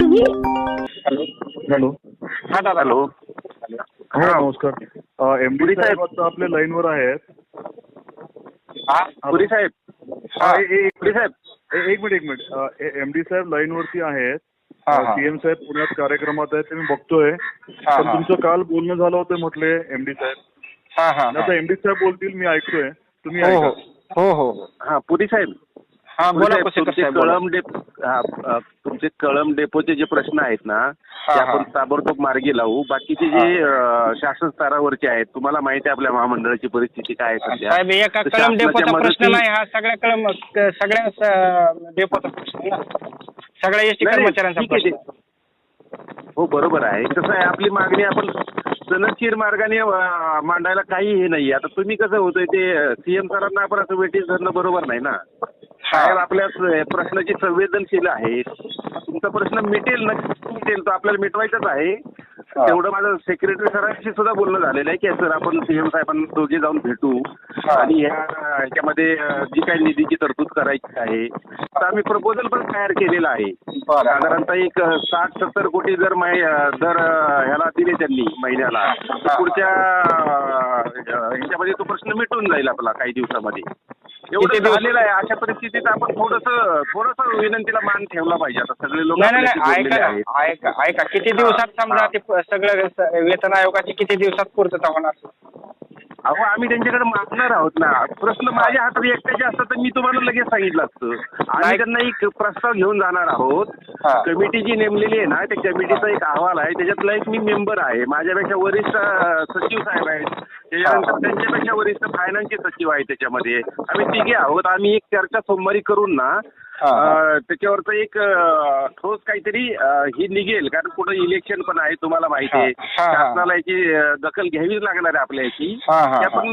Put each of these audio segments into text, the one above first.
Hello. हा दादा. Hello. हो. नमस्कार. एम डी पुरी साहेब. साहेब आता आपल्या लाईनवर आहेत. हा पुरी साहेब. हा, ए- ए- एक पुरी साहेब. ए- एक मिनिट एक मिनिट. एम डी साहेब लाईनवरती आहेत. हा, हा. सीएम साहेब पुण्यात कार्यक्रमात आहेत ते मी बघतोय. हा, पण हा. तुमचं काल बोलणं झालं होतं म्हटले एम डी साहेब. हा हा आता एम डी साहेब बोलतील मी ऐकतोय. तुम्ही हो ऐका हो. हो हो हो. हा पुरी साहेब. कळम डेप तुमचे कळम डेपोचे जे प्रश्न आहेत ना ते. आपण ताबडतोब मार्गी लावू. बाकीचे जे शासन स्तरावरचे आहेत तुम्हाला माहिती आहे आपल्या महामंडळाची परिस्थिती काय आहे सध्या. साहेब एका तर कळम डेपोचा प्रश्न नाही हा सगळ्या कळम सगळ्या डेपोचा प्रश्न सगळ्या एसटी कर्मचाऱ्यांचा. हो बरोबर आहे. कसं आहे आपली मागणी आपण सनदशीर मार्गाने मांडायला काही हे नाही आता तुम्ही कसं होतंय ते सीएम सरांना आपण असं वेटीस धरणं बरोबर नाही ना. साहेब आपल्या प्रश्नाची संवेदनशील आहे. तुमचा प्रश्न मिटेल नक्की मिटेल. तो आपल्याला मिटवायचाच आहे. तेवढं माझं सेक्रेटरी सरांशी सुद्धा बोलणं झालेलं आहे की सर आपण सीएम साहेबांना दोघे जाऊन भेटू. आणि ह्याच्यामध्ये अ, जी काही निधीची तरतूद करायची आहे तर आम्ही प्रपोजल पण तयार केलेलं आहे. साधारणतः एक साठ सत्तर कोटी जर दर ह्याला दिले त्यांनी महिन्याला. तर पुढच्या ह्याच्यामध्ये तो प्रश्न मिटून जाईल आपला काही दिवसामध्ये. एवढं झालेलं आहे अशा परिस्थितीत आपण थोडस थोडस विनंतीला मान ठेवला पाहिजे आता सगळे लोक नाही नाही ऐका ना, ऐका ऐका. किती दिवसात समजा ते सगळं वेतन आयोगाची किती दिवसात पूर्तता होणार? अहो आम्ही त्यांच्याकडे मागणार आहोत ना. प्रश्न माझ्या हातात एकट्याचे असतात तर मी तुम्हाला लगेच सांगितलं असतं. आम्ही. त्यांना एक प्रस्ताव घेऊन जाणार आहोत. कमिटी जी नेमलेली आहे ना त्या कमिटीचा एक अहवाल आहे. त्याच्यातला एक मी मेंबर आहे. माझ्यापेक्षा वरिष्ठ सचिव साहेब आहेत. त्याच्यानंतर त्यांच्यापेक्षा वरिष्ठ फायनान्सचे सचिव आहेत त्याच्यामध्ये. आम्ही तिघे आहोत. आम्ही एक चर्चा सोमवारी करून ना त्याच्यावरचं एक ठोस काहीतरी ही निघेल. कारण पुढे इलेक्शन पण आहे तुम्हाला माहिती आहे. शासनाला याची दखल घ्यावीच लागणार आहे आपल्या याची. ते आपण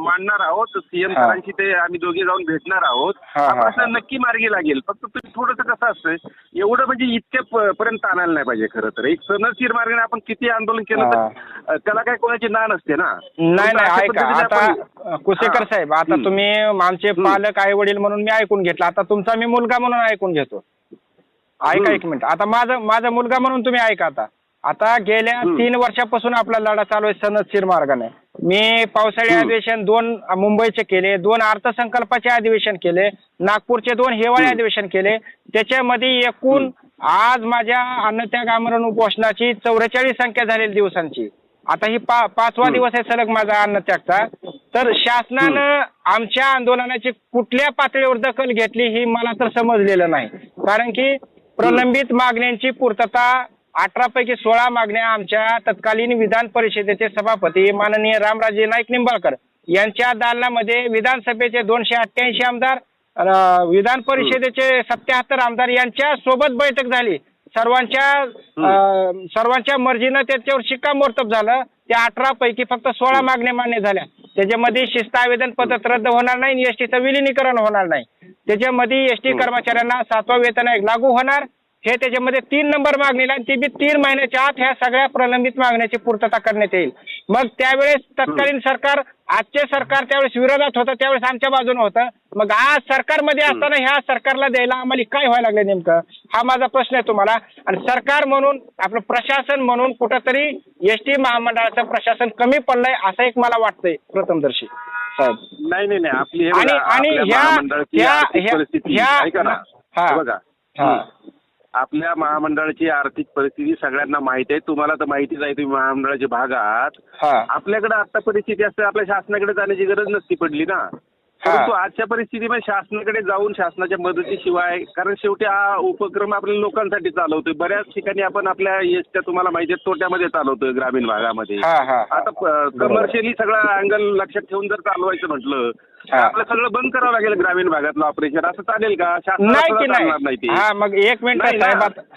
मांडणार आहोत. सीएम. सरांशी ते आम्ही दोघे जाऊन भेटणार आहोत. प्रश्न हा. नक्की मार्गी लागेल. फक्त तुम्ही थोडंसं कसं असतं एवढं म्हणजे इतक्या पर्यंत आणायला नाही पाहिजे खरं तर. एक सनदशीर मार्गाने आपण किती आंदोलन केलं. तर त्याला काय कोणाची ना नसते ना नाही नाही ऐका आता कुसेकर. साहेब आता. तुम्ही आमचे. पालक आई वडील म्हणून मी ऐकून घेतलं आता तुमचा मी मुलगा म्हणून ऐकून घेतो ऐका. एक मिनिट आता माझा माझा मुलगा म्हणून तुम्ही ऐका आता आता गेल्या. तीन वर्षापासून आपला लढा चालू आहे सनदशीर मार्गाने मी पावसाळी. अधिवेशन दोन मुंबईचे केले दोन अर्थसंकल्पाचे अधिवेशन केले नागपूरचे दोन हिवाळी. अधिवेशन केले त्याच्यामध्ये एकूण आज माझ्या अन्नत्याग आमरण उपोषणाची चौवेचाळीस संख्या झालेली दिवसांची आता ही पा पाचवा. दिवस आहे सलग माझा अन्नत्यागचा. तर शासनानं आमच्या आंदोलनाची कुठल्या पातळीवर दखल घेतली ही मला तर समजलेलं नाही. कारण की प्रलंबित मागण्यांची पूर्तता अठरा पैकी सोळा मागण्या आमच्या तत्कालीन विधान परिषदेचे सभापती माननीय रामराजे नाईक निंबाळकर यांच्या दालनामध्ये विधानसभेचे दोनशे अठ्ठ्याऐंशी आमदार विधान परिषदेचे सत्याहत्तर आमदार यांच्या सोबत बैठक झाली. सर्वांच्या सर्वांच्या मर्जीनं त्याच्यावर शिक्कामोर्तब झालं. त्या अठरा पैकी फक्त सोळा मागण्या मान्य झाल्या. त्याच्यामध्ये शिस्त आवेदन पद्धत रद्द होणार नाही एसटीचं विलिनीकरण होणार नाही. त्याच्यामध्ये एसटी कर्मचाऱ्यांना सातवा वेतन आयोग लागू होणार. हे त्याच्यामध्ये तीन नंबर मागणीला आणि ती बी तीन महिन्याच्या आत ह्या सगळ्या प्रलंबित मागण्याची पूर्तता करण्यात येईल. मग त्यावेळेस तत्कालीन सरकार आजचे सरकार त्यावेळेस विरोधात होतं त्यावेळेस आमच्या बाजूने होतं. मग आज सरकारमध्ये असताना ह्या सरकारला द्यायला आम्हाला काय व्हायला लागलं नेमकं? हा माझा प्रश्न आहे तुम्हाला. आणि सरकार म्हणून आपलं प्रशासन म्हणून कुठंतरी एस टी महामंडळाचं प्रशासन कमी पडलंय असं एक मला वाटतंय प्रथमदर्शी साहेब नाही नाही नाही. आपली आणि ह्या. आपल्या महामंडळाची आर्थिक परिस्थिती सगळ्यांना माहिती आहे. तुम्हाला तर माहितीच आहे तुम्ही महामंडळाच्या भागात. आपल्याकडे आता परिस्थिती असते आपल्या शासनाकडे जाण्याची गरज नसती पडली ना. परंतु आजच्या परिस्थितीमध्ये शासनाकडे जाऊन शासनाच्या मदतीशिवाय कारण शेवटी हा उपक्रम आपल्या लोकांसाठी चालवतोय. बऱ्याच ठिकाणी आपण आपल्या एसट्या तुम्हाला माहिती आहे तोट्यामध्ये चालवतोय ग्रामीण भागामध्ये. हा हा आता कमर्शियली सगळं अँगल लक्षात ठेवून जर चालवायचं म्हटलं तर. आपलं सगळं बंद करावं लागेल ग्रामीण भागातलं ऑपरेशन असं चालेल का? शासनाला नाही ते. हा मग एक मिनिट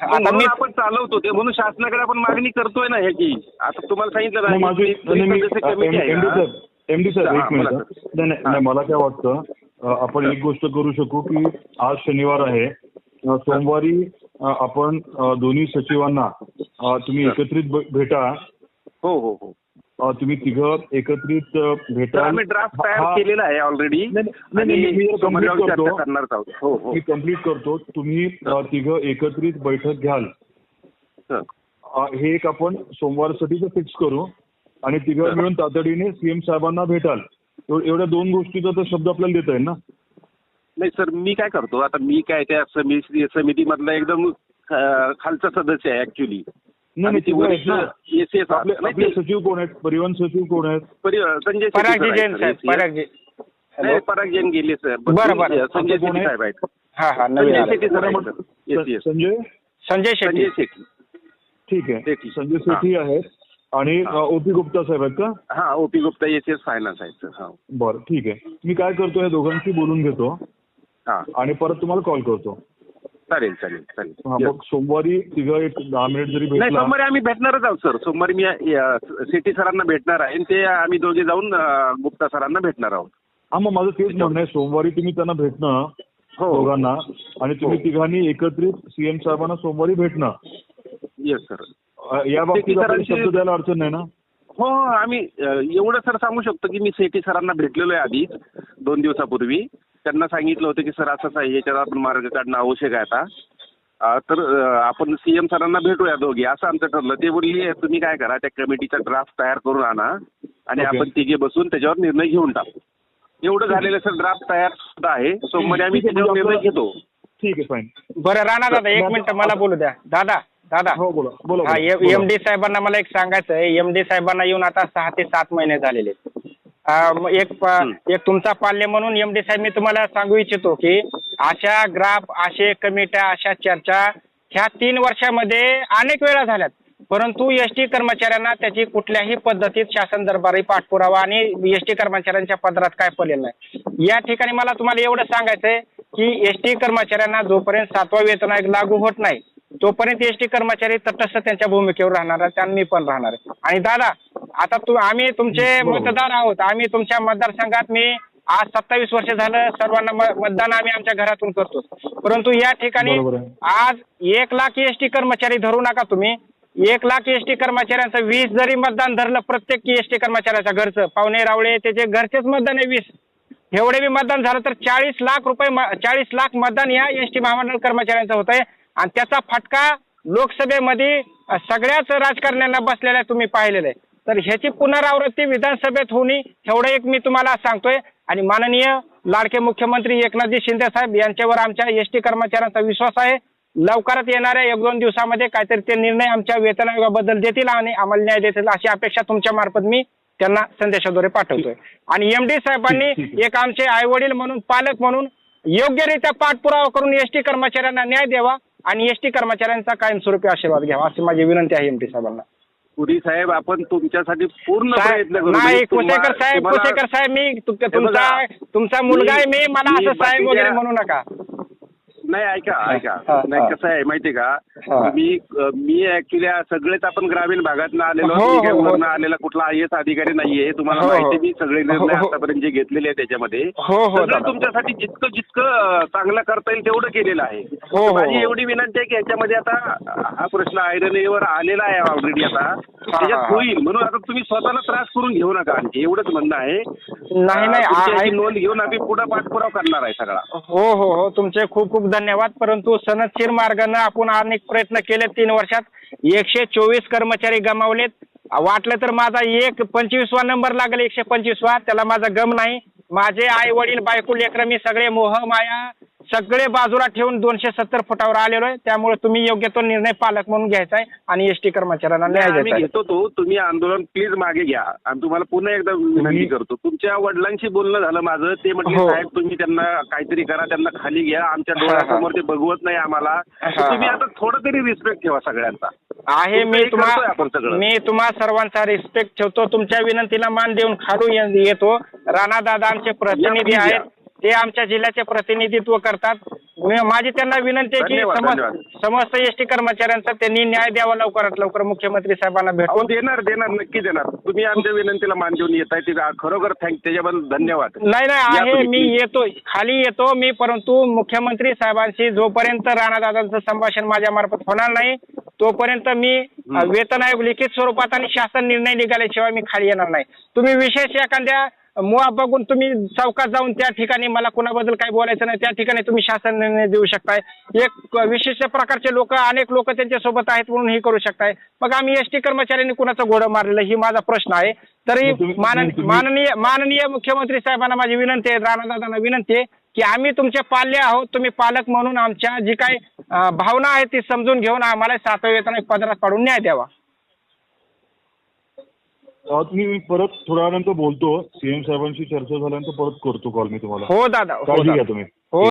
म्हणून मी आपण चालवतो ते. म्हणून शासनाकडे आपण मागणी करतोय ना ह्याची आता तुम्हाला सांगितलं ना आहे एम डी ना, साहेब एम डी साहेब हा, एक मिनिट. सर. नाही नाही मला काय वाटतं आपण एक गोष्ट करू शकू की आज शनिवार आहे. सोमवारी आपण दोन्ही सचिवांना तुम्ही सर. एकत्रित भेटा. हो हो हो. तुम्ही तिघं एकत्रित भेटा. आम्ही ड्राफ्ट तयार केलेला आहे ऑलरेडी नाही, नाही, नाही, मी आहोत. हो हो. मी कंप्लीट करतो. तुम्ही तिघं एकत्रित बैठक घ्याल. हं. हे एक आपण सोमवारसाठीच फिक्स करू. आणि तिघं. मिळून तातडीने सीएम साहेबांना भेटाल. एव- एवढ्या दोन गोष्टीचा तर शब्द आपल्याला देता येईल ना? नाही सर मी काय करतो? आता मी काय त्या समिती समितीमधला एकदम खालचा सदस्य आहे ऍक्च्युली आपले सचिव कोण आहेत? परिवहन सचिव कोण आहेत? संजय शेट्टी नाही पराग जैन गेले सर. संजय शेट्टी आहे? साहेब आहेत. हा हा नवीन संजय. शेट्टी सर आहे? संजय? संजय शेट्टी. शेट्टी. ठीक आहे. शेट्टी. संजय सेठी आहेत. आणि. ओपी गुप्ता साहेब आहेत का? हा OP Gupta S S finance आहेत सर हा. बरं ठीक आहे. मी काय करतो या दोघांशी बोलून घेतो. हा. आणि परत तुम्हाला कॉल करतो. चालेल चालेल चालेल. हा. मग सोमवारी तिघं एक दहा मिनिट जरी नाही भेटला सोमवारी आम्ही भेटणारच आहोत सर सोमवारी मी सिटी सरांना भेटणार आहे आणि ते आम्ही दोघे जाऊन अ, गुप्ता सरांना भेटणार आहोत. हा मग माझं तेच म्हणणं आहे. सोमवारी तुम्ही त्यांना भेटणं हो. दोघांना. आणि तुम्ही हो. तिघांनी एकत्रित सीएम साहेबांना सोमवारी भेटणं. येस सर या बाबतीत शब्द द्यायला अडचण नाही ना? हो आम्ही एवढं सर सांगू शकतो की मी सेठी सरांना भेटलेलो आहे आधीच दोन दिवसापूर्वी. त्यांना सांगितलं होतं की सर असंच आहे याच्यावर आपण मार्ग काढणं आवश्यक आहे आता. तर आपण सीएम सरांना भेटूया दोघे. असं आमचं ठरलं. ते बोलली तुम्ही काय करा त्या कमिटीचा ड्राफ्ट तयार करून आणा आणि. आपण तिघे बसून त्याच्यावर निर्णय घेऊन टाकू. एवढं झालेलं सर ड्राफ्ट तयार सुद्धा आहे. सोमवारी आम्ही त्याच्यावर म्हणजे निर्णय घेतो. ठीक आहे फाईन बरं राणा दादा एक मिनिट मला बोलू द्या. दादा दादा हो बोला. बोला हा. एम डी साहेबांना मला एक सांगायचं आहे. एम डी साहेबांना येऊन आता सहा ते सात महिने झालेले एक. एक तुमचा पाल्य म्हणून एम डी साहेब मी तुम्हाला सांगू इच्छितो की अशा ग्राफ असे कमिट्या अशा चर्चा ह्या तीन वर्षामध्ये अनेक वेळा झाल्यात. परंतु एस टी कर्मचाऱ्यांना त्याची कुठल्याही पद्धतीत शासन दरबारी पाठपुरावा आणि एस टी कर्मचाऱ्यांच्या पदरात काय पडलेलं नाही. या ठिकाणी मला तुम्हाला एवढं सांगायचं आहे की एस टी कर्मचाऱ्यांना जोपर्यंत सातवा वेतन आयोग लागू होत नाही तोपर्यंत एस टी कर्मचारी तटस्थ त्यांच्या भूमिकेवर राहणार आहेत आणि मी पण राहणार आहे. आणि दादा आता तू आम्ही तुमचे. मतदार आहोत. आम्ही तुमच्या मतदारसंघात मी आज सत्तावीस वर्ष झालं. सर्वांना मतदान आम्ही आमच्या घरातून करतो परंतु या ठिकाणी आहे. आज एक लाख एस टी कर्मचारी धरू नका तुम्ही. एक लाख एस टी कर्मचाऱ्यांचं वीस जरी मतदान धरलं प्रत्येक एस टी कर्मचाऱ्याच्या घरचं. पाहुणे रावळे त्याचे घरचेच मतदान आहे वीस. एवढे बी मतदान झालं तर चाळीस लाख रुपये चाळीस लाख मतदान या एस टी महामंडळ कर्मचाऱ्यांचं होत आहे आणि त्याचा फटका लोकसभेमध्ये सगळ्याच राजकारण्यांना बसलेला तुम्ही पाहिलेलं. आहे तर ह्याची पुनरावृत्ती विधानसभेत होणे एवढं एक मी तुम्हाला सांगतोय. आणि माननीय लाडके मुख्यमंत्री एकनाथजी शिंदे साहेब यांच्यावर आमच्या एस टी कर्मचाऱ्यांचा विश्वास आहे. लवकरात येणाऱ्या एक दोन दिवसामध्ये काहीतरी ते निर्णय आमच्या वेतन आयोगाबद्दल देतील आणि आम्हाला न्याय देतील अशी अपेक्षा तुमच्या मार्फत मी त्यांना संदेशाद्वारे पाठवतोय. आणि एम डी साहेबांनी एक आमचे आई वडील म्हणून पालक म्हणून योग्यरित्या पाठपुरावा करून एस टी कर्मचाऱ्यांना न्याय द्यावा. आणि एस टी कर्मचाऱ्यांचा कायमस्वरूपी आशीर्वाद घ्यावा अशी माझी विनंती आहे एम टी साहेबांना. पुरी साहेब आपण तुमच्यासाठी पूर्ण प्रयत्न करू. नाही कुसेकर साहेब कुसेकर साहेब मी तुमचा तुमचा मुलगा आहे मी मला असं साहेब वगैरे म्हणू नका. नाही ऐका ऐका हा, नाही हा. कसं आहे माहितीये का हा. मी मी ऍक्च्युली सगळेच आपण ग्रामीण भागातनं आलेलो हो, मी हो, काही हो. वरनं आलेला कुठला आय एस अधिकारी नाहीये तुम्हाला हो, हो. माहिती आहे, मी सगळे निर्णय हो, हो. आतापर्यंत जे घेतलेले आहेत त्याच्यामध्ये हो, हो, सगळं दादा. तुमच्यासाठी जितकं जितकं अं, चांगलं करता येईल तेवढं केलेलं आहे हो, हो, माझी. एवढी विनंती आहे की ह्याच्यामध्ये आता हा प्रश्न आयरनेवर आलेला आहे ऑलरेडी आता हा. त्याच्यात होईल म्हणून आता तुम्ही स्वतःला त्रास करून घेऊ नका आणखी एवढंच म्हणणं आहे नाही, नाही, अं, तुमची आ- याची ऐक- नोंद घेऊन आम्ही पुढे पाठपुरावा करणार आहे सगळा हो हो हो तुमचे खूप खूप धन्यवाद परंतु सनदशीर मार्गानं आपण अनेक प्रयत्न केले तीन वर्षात एकशे चोवीस कर्मचारी गमावलेत. वाटलं तर माझा एक पंचवीसवा नंबर लागेल एकशे पंचवीसवा. त्याला माझा गम नाही. माझे आई वडील बायको लेकर मी सगळे मोह माया सगळे बाजूला ठेवून दोनशे सत्तर फुटावर आलेलो आहे. त्यामुळे तुम्ही योग्य तो निर्णय पालक म्हणून घ्यायचा आहे आणि एस टी कर्मचाऱ्यांना न्याय आम्ही आहे घेतो तो. तुम्ही आंदोलन प्लीज मागे घ्या. आणि तुम्हाला पुन्हा एकदा विनंती करतो. तुमच्या वडिलांशी बोलणं झालं माझं. ते म्हटले हो. साहेब तुम्ही त्यांना काहीतरी करा त्यांना खाली घ्या. आमच्या हा, हा. डोळ्यासमोर ते बघवत नाही आम्हाला. हा, तुम्ही हा. आता थोडं तरी रिस्पेक्ट ठेवा सगळ्यांचा. आहे तुमचं मी हे करतोय तुम्हा आपण सगळं. मी तुम्हा सर्वांचा रिस्पेक्ट ठेवतो. तुमच्या विनंतीला मान देऊन खाडू ये- येतो. राणा दादा आमचे प्रतिनिधी या, आहेत. ते आमच्या जिल्ह्याचे प्रतिनिधित्व करतात. माझी त्यांना विनंती आहे की धन्यवाद, समस्त धन्यवाद. समस्त एस टी कर्मचाऱ्यांचा त्यांनी न्याय द्यावा लवकरात लवकर. मुख्यमंत्री साहेबांना अहो, भेटून देणार देणार नक्की देणार. तुम्ही आमच्या विनंतीला मान देऊन येत आहे ते खरोखर थँक त्याच्याबद्दल धन्यवाद. नाही नाही या आहे. तुम्ही, मी. येतो खाली येतो मी परंतु मुख्यमंत्री साहेबांशी जोपर्यंत राणादादांचं संभाषण माझ्या मार्फत होणार नाही तोपर्यंत मी वेतन आयोग लिखित स्वरूपात आणि शासन निर्णय निघाल्याशिवाय मी खाली येणार नाही. तुम्ही विशेष एखाद्या मुआ बघून तुम्ही चौकात जाऊन त्या ठिकाणी मला कुणाबद्दल काही बोलायचं नाही त्या ठिकाणी तुम्ही शासन निर्णय देऊ शकताय. एक विशिष्ट प्रकारचे लोक अनेक लोक त्यांच्यासोबत आहेत म्हणून हे करू शकताय. मग आम्ही एस टी कर्मचाऱ्यांनी कुणाचं घोडं मारलेलं ही माझा प्रश्न आहे. तरी माननीय माननीय मुख्यमंत्री साहेबांना माझी विनंती आहे राणादादांना विनंती आहे की आम्ही तुमचे पाल्य आहोत तुम्ही पालक म्हणून आमच्या जी काही भावना आहे ती समजून घेऊन आम्हाला सातव्या वेतन पदरात पाडून न्याय द्यावा. मी परत थोड्या वेळानंतर बोलतो. सीएम साहेबांशी चर्चा झाल्यानंतर परत करतो कॉल मी तुम्हाला. हो दादा. हो काळजी दादा. घ्या तुम्ही.